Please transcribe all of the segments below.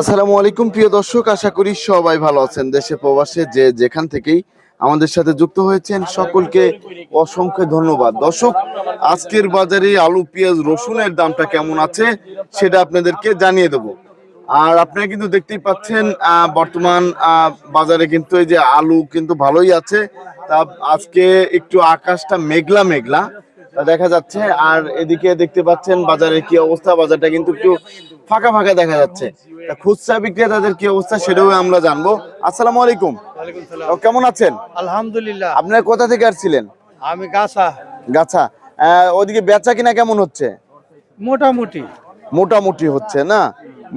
আসসালামু আলাইকুম, প্রিয় দর্শক। আশা করি সবাই ভালো আছেন। দেশে প্রবাসে যে যেখান থেকেই আমাদের সাথে যুক্ত হয়েছেন, সকলকে অসংখ্য ধন্যবাদ। দর্শক, আজকের বাজারে আলু, পেঁয়াজ, রসুনের দামটা কেমন আছে সেটা আপনাদেরকে জানিয়ে দেব। আর আপনারা কিন্তু দেখতেই পাচ্ছেন বর্তমান বাজারে কিন্তু এই যে আলু কিন্তু ভালোই আছে। তা আজকে একটু আকাশটা মেঘলা মেঘলা। দেখা যাচ্ছে। আর এদিকে দেখতে পাচ্ছেন বাজারের কি অবস্থা। বাজারটা কিন্তু একটু ফাঁকা ফাঁকা দেখা যাচ্ছে। খুচরা বিক্রেতাদের কি অবস্থা সেটাও আমরা জানব। আসসালামু আলাইকুম। ও, কেমন আছেন? আলহামদুলিল্লাহ। আপনার কোথা থেকে আসছিলেন? আমি গাছা। গাছা। ওদিকে বেচা কিনা কেমন হচ্ছে? মোটামুটি। মোটামুটি হচ্ছে না?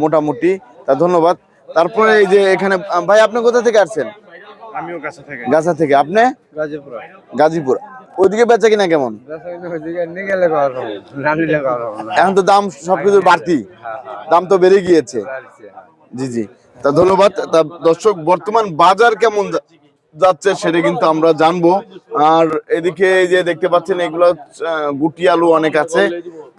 মোটামুটি। তা ধন্যবাদ। তারপরে এই যে এখানে ভাই আপনি কোথা থেকে আসছেন? আমিও গাছা থেকে। গাছা থেকে। আপনি? গাজীপুর। গাজীপুর। ওইদিকে বেচা কিনা কেমন? এখন তো দাম সবকিছু বাড়তি। দাম তো বেড়ে গিয়েছে। জি জি। তা ধন্যবাদ। তা দর্শক বর্তমান বাজার কেমন যাচ্ছে সেটা কিন্তু আমরা জানব। আর এদিকে এই যে দেখতে পাচ্ছেন এগুলো গুটি আলু অনেক আছে।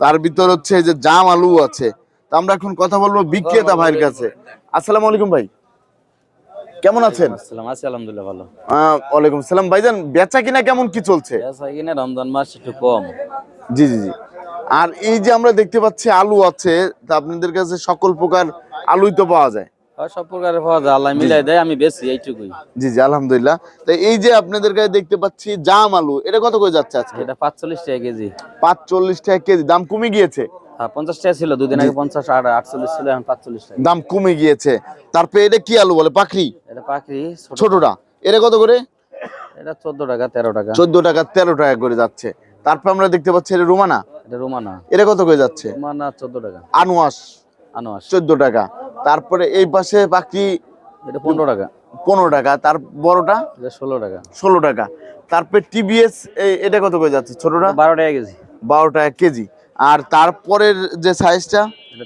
তার ভিতর হচ্ছে এই যে জাম আলু আছে। তা আমরা এখন কথা বলব বিক্রেতা ভাইয়ের কাছে। আসসালামু আলাইকুম ভাই। কেমন আছেন? আছি আলহামদুলিল্লাহ ভালো। ওয়ালাইকুম সালাম ভাইজান বেচা কিনা কেমন কি চলছে? কিনা রমজান মাস একটু কম। জি জি জি। আর এই যে আমরা দেখতে পাচ্ছি আলু আছে তা আপনাদের কাছে সকল প্রকার আলুই তো পাওয়া যায়? সব প্রকারের পাওয়া যায়। আল্লাহ মিলাই দেয় আমি বেশি এইটুকুই। জি জি আলহামদুলিল্লাহ। তো এই যে আপনাদের কাছে দেখতে পাচ্ছি জাম আলু এটা কত করে যাচ্ছে আজকে? এটা পাঁচচল্লিশ টাকা কেজি। পাঁচ চল্লিশ টাকা কেজি দাম কমে গিয়েছে? হ্যাঁ পঞ্চাশ টাকা ছিল দুদিন আগে পঞ্চাশ আর আটচল্লিশ ছিল এখন পাঁচচল্লিশ টাকা দাম কমে গিয়েছে। তারপরে এটা কি আলু বলে? এটা ছোটটা। এটা কত করে? এটা চোদ্দ টাকা তেরো টাকা। চোদ্দ টাকা তেরো টাকা করে যাচ্ছে। তারপর আমরা দেখতে পাচ্ছি এটা রুমানা। এটা রুমানা। এটা কত করে যাচ্ছে? রুমানা টাকা। আনোয়াস আনোয়াস চোদ্দ টাকা। তারপরে এই পাশে পাখি এটা পনেরো টাকা। পনেরো টাকা। তার বড়টা? ষোলো টাকা। ষোলো টাকা। তারপরে টিবিএস এটা কত করে যাচ্ছে? ছোটটা? বারো টাকা কেজি। বারো টাকা কেজি। আর তারপরের যে সাইজটা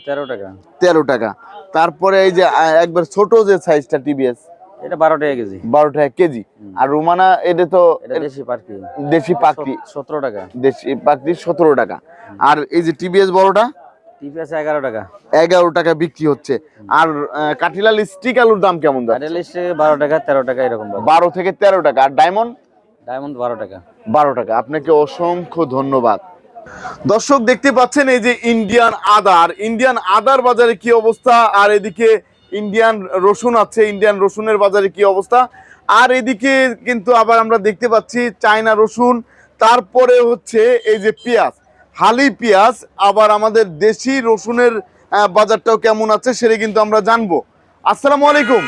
তেরো টাকা। তেরো টাকা। তারপরে এই যে একবার ছোট যে সাইজটা টিভিএস এটা বারো টাকা কেজি। বারো টাকা কেজি। আর রোমানা এটা তো দেশি পাখি। দেশি পাকড়ি সতেরো টাকা। দেশি পাকড়ি সতেরো টাকা। আর এই যে বড়টা? টিপি এগারো টাকা। এগারো টাকা বিক্রি হচ্ছে। আর কাঠিলাল স্টিক আলুর দাম কেমন বারো টাকা তেরো টাকা এরকম বারো থেকে তেরো টাকা। আর ডায়মন্ড ডায়মন্ড বারো টাকা। বারো টাকা। আপনাকে অসংখ্য ধন্যবাদ। দর্শক দেখতে পাচ্ছেন এই যে ইন্ডিয়ান আদার ইন্ডিয়ান আদার বাজারে কি অবস্থা? আর এদিকে ইন্ডিয়ান রসুন আছে। ইন্ডিয়ান রসুনের বাজারে কি অবস্থা? আর এদিকে কিন্তু আবার আমরা দেখতে পাচ্ছি চায়না রসুন তারপরে হচ্ছে এই যে পেঁয়াজ হালি পেঁয়াজ আবার আমাদের দেশি রসুনের বাজারটাও কেমন আছে সেটা কিন্তু আমরা জানব। আসসালামু আলাইকুম।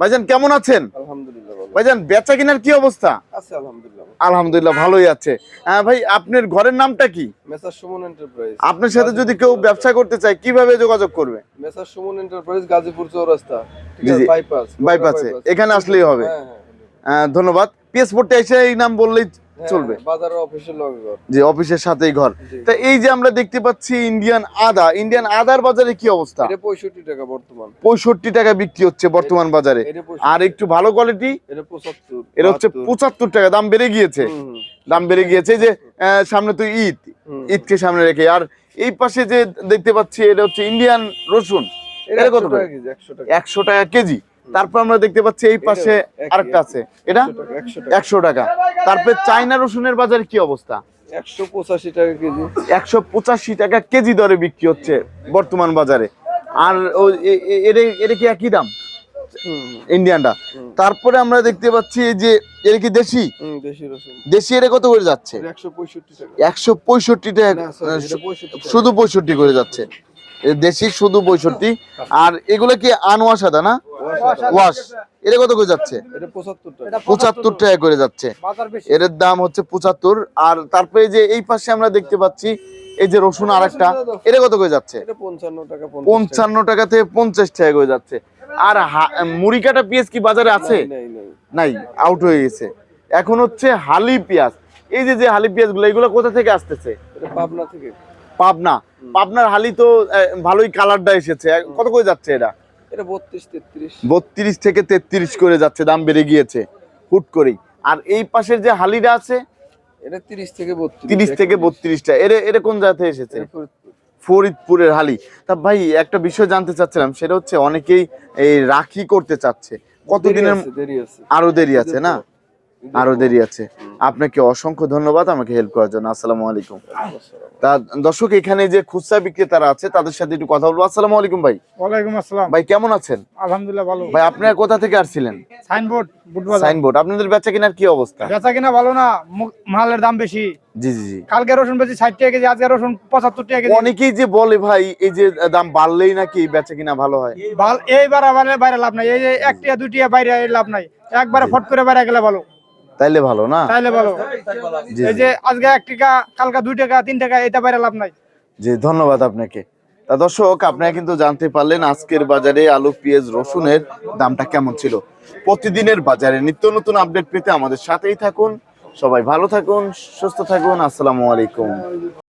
ভাইজান কেমন আছেন? আলহামদুলিল্লাহ ভাইজান বেচা কিনার কি অবস্থা? আছে আলহামদুলিল্লাহ। আলহামদুলিল্লাহ ভালোই আছে। হ্যাঁ ভাই আপনার ঘরের নামটা কি? মেসার সুমন এন্টারপ্রাইজ আপনার সাথে যদি কেউ ব্যবসা করতে চায় কীভাবে যোগাযোগ করবে? Messrs Suman enterprise Gazipur Chowrasta. Bypass বাইপাসে এখানে আসলেই হবে। হ্যাঁ ধন্যবাদ। পিএস ধন্যবাদ পিএসপোর্টে এসে এই নাম বললেই হ্যাঁ, চলবে। হ্যাঁ, বাজারের অফিসের লগে ঘর। যে অফিসের সাথেই ঘর। তা এই যে আমরা দেখতে পাচ্ছি ইন্ডিয়ান আদা ইন্ডিয়ান আদার বাজারে কি অবস্থা? এটা পঁয়ষট্টি টাকা বর্তমান। পঁয়ষট্টি টাকা বিক্রি হচ্ছে বর্তমান বাজারে। আর একটু ভালো কোয়ালিটি এটা পঁচাত্তর। এটা হচ্ছে বাহাত্তর। পঁচাত্তর টাকা দাম বেড়ে গিয়েছে। দাম বেড়ে গিয়েছে যে সামনে তো ঈদ। ঈদকে সামনে রেখে। আর এই পাশে যে দেখতে পাচ্ছি এটা হচ্ছে ইন্ডিয়ান রসুন। এটা কত টাকা কেজি, 100 টাকা। একশো টাকা কেজি। তারপর আমরা দেখতে পাচ্ছি এই পাশে আরেকটা আছে। এটা? 100 টাকা, 100 টাকা। একশো টাকা। তারপরে চাইনা রসুনের বাজারে কি অবস্থা? 185 টাকা কেজি। একশো পঁচাশি টাকা কেজি দরে বিক্রি হচ্ছে বর্তমান বাজারে। আর ও এ- এ- এর এর কি একই দাম? ইন্ডিয়ানটা। তারপরে আমরা দেখতে পাচ্ছি যে এর কি দেশি? দেশি এর কত করে যাচ্ছে? এটা 165 টাকা। একশো পঁয়ষট্টি টাকা না, sorry, এটা 65 টাকা। শুধু পঁয়ষট্টি করে যাচ্ছে। দেশি শুধু পঁয়ষট্টি। আর এগুলো কি আনোয়া সাদা না? ওয়াশ। এটা কত করে যাচ্ছে? এটা 75 টাকা পঁচাত্তর টাকা করে যাচ্ছে। এর দাম হচ্ছে পঁচাত্তর। আর তারপরে যে এই পাশে আমরা দেখতে পাচ্ছি এই যে রসুন আর একটা এটা কত করে যাচ্ছে? এটা 55 টাকা 50 টাকা। পঞ্চান্ন টাকা থেকে পঞ্চাশ টাকা করে যাচ্ছে। আর মুড়ি কাটা পেঁয়াজ কি বাজারে আছে? নাই আউট হয়ে গেছে। এখন হচ্ছে হালি পেঁয়াজ। এই যে যে হালি পেঁয়াজগুলো এগুলো কোথা থেকে আসতেছে? পাবনা থেকে। পাবনা। পাবনার হালি তো ভালোই কালারটা এসেছে। কত করে যাচ্ছে এটা? এটা 32 33 বত্রিশ থেকে তেত্রিশ করে যাচ্ছে দাম বেড়ে গিয়েছে হুট করেই। আর এই পাশের যে হালিটা আছে এটা 30 থেকে 32 তিরিশ থেকে বত্রিশটা। এর এর কোন জাতে এসেছে? ফরিদপুরের হালি। তা ভাই একটা বিষয় জানতে চাচ্ছিলাম সেটা হচ্ছে অনেকেই এই রাখি করতে চাচ্ছে। কতদিনের আরও দেরি আছে না? আরও দেরি আছে। আপনাকে অসংখ্য ধন্যবাদ আমাকে হেল্প করার জন্য। আসসালামু আলাইকুম। তা দর্শক এখানে যে খুচরা বিক্রেতারা আছে তাদের সাথে একটু কথা বলব। আসসালামু আলাইকুম ভাই। ওয়ালাইকুম আসসালাম। ভাই কেমন আছেন? আলহামদুলিল্লাহ ভালো। ভাই আপনারা কোথা থেকে আসছিলেন? Signboard Butbazar Signboard. আপনাদের বেচা কেনার কি অবস্থা? বেচা কিনা ভালো না মালের দাম বেশি। জি জি জি। কালকে রসুন বেশি ষাট টাকা কেজি আজকে রসুন পঁচাত্তর টাকা কেজি। অনেকেই যে বলে ভাই এই যে দাম বাড়লেই নাকি বেচা কিনা ভালো হয়? ভালো এইবার আবার বাইরে লাভ নাই। এই যে এক টিয়া দুই টিয়া বাইরে লাভ নাই। একবারে ফট করে বাইরে গেলে ভালো। তাইলে ভালো না? তাইলে ভালো। এই যে আজকে এক টাকা কালকে দুই টাকা তিন টাকা এটা বাইরে লাভ নাই। জি ধন্যবাদ আপনাকে। তা দর্শক আপনারা কিন্তু জানতে পারলেন আজকের বাজারে আলু পেঁয়াজ রসুনের দামটা কেমন ছিল। প্রতিদিনের বাজারে নিত্য নতুন আপডেট পেতে আমাদের সাথেই থাকুন। সবাই ভালো থাকুন সুস্থ থাকুন। আসসালামু আলাইকুম।